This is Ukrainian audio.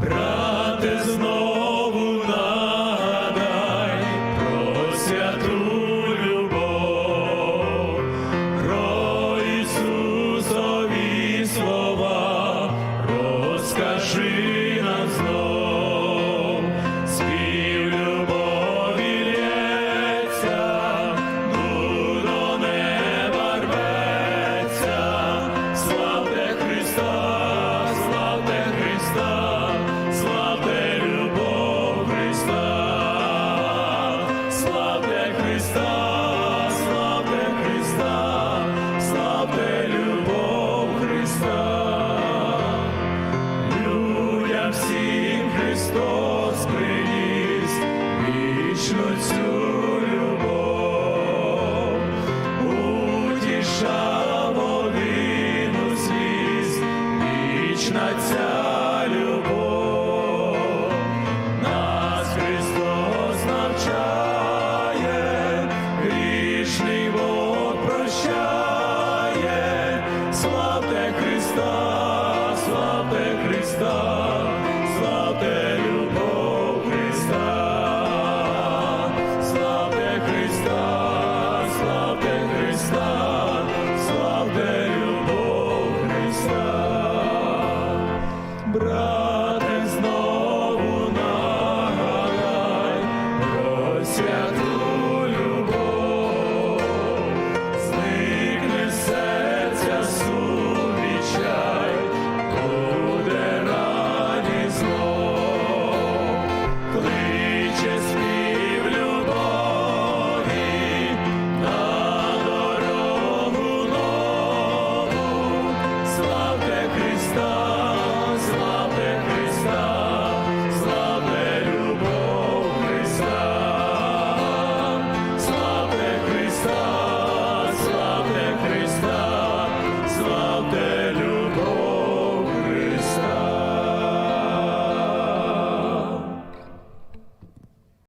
Bra Ця любов нас Христос навчає, грішний Бог прощає, славте Христа, славте Христа. брате, знову нагадай про святе.